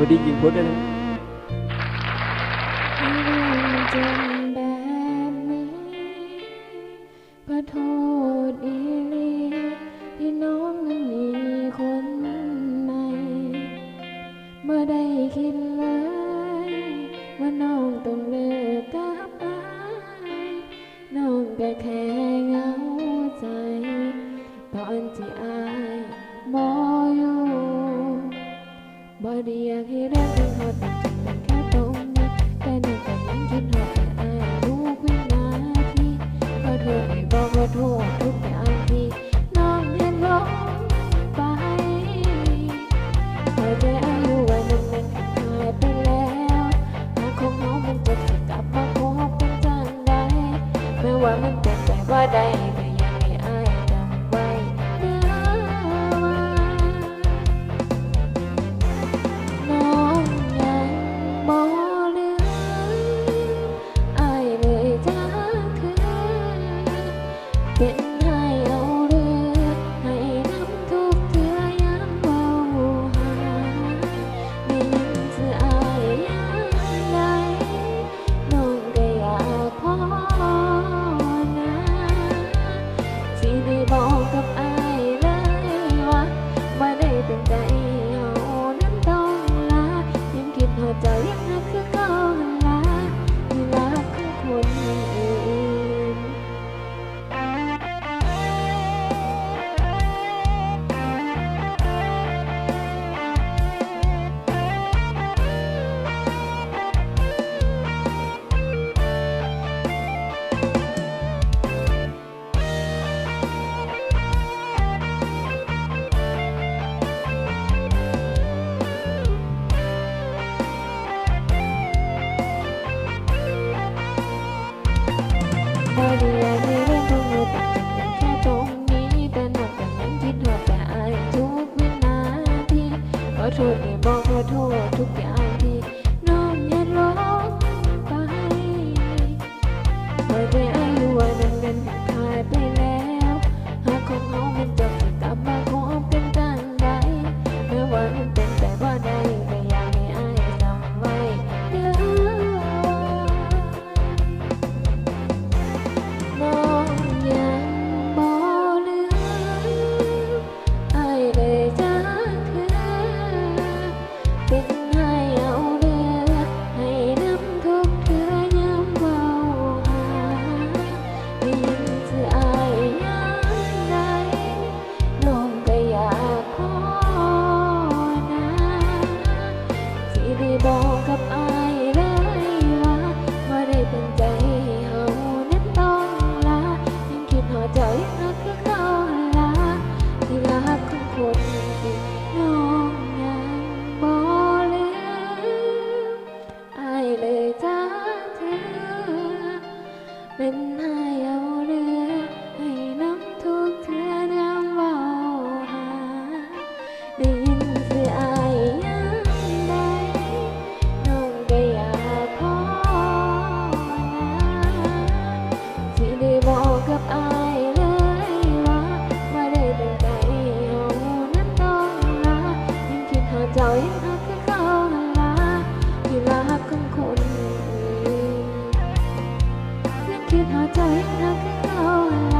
สวัสดีหญิงพุทธด้วยนะให้เรื่อโทษอีลีที่น้องมันมีคนใหม่เมื่อได้คิดเลยว่าน้องต้องเลิก ด้อยากให้รักเป็นเขาแต่จำเป็นแค่ตรงนี้แต่หนูก็ยังคิดหอดแต่อายทุกวินาทีขอโทษให้บอกขอโทษทุกอย่างที่น้องเห็นลงไปเข้าใจอายุวันนั้นมันผ่านไปแล้วหากของน้องมันจะกลับมาพบกันจังใดแม้ว่ามันเป็นไปว่าใด บ่ได้อยากให้เรื่องของเราตัดจบกันแค่ตรงนี้แต่นอกจากนั้นคิดหอดแต่อายทุกวินาทีขอโทษบอกขอโทษทุกอย่าง ยังหักคือเขาลาอยู่ลาขอคนอื่นยังคิดหาเจ้ายักคือเขา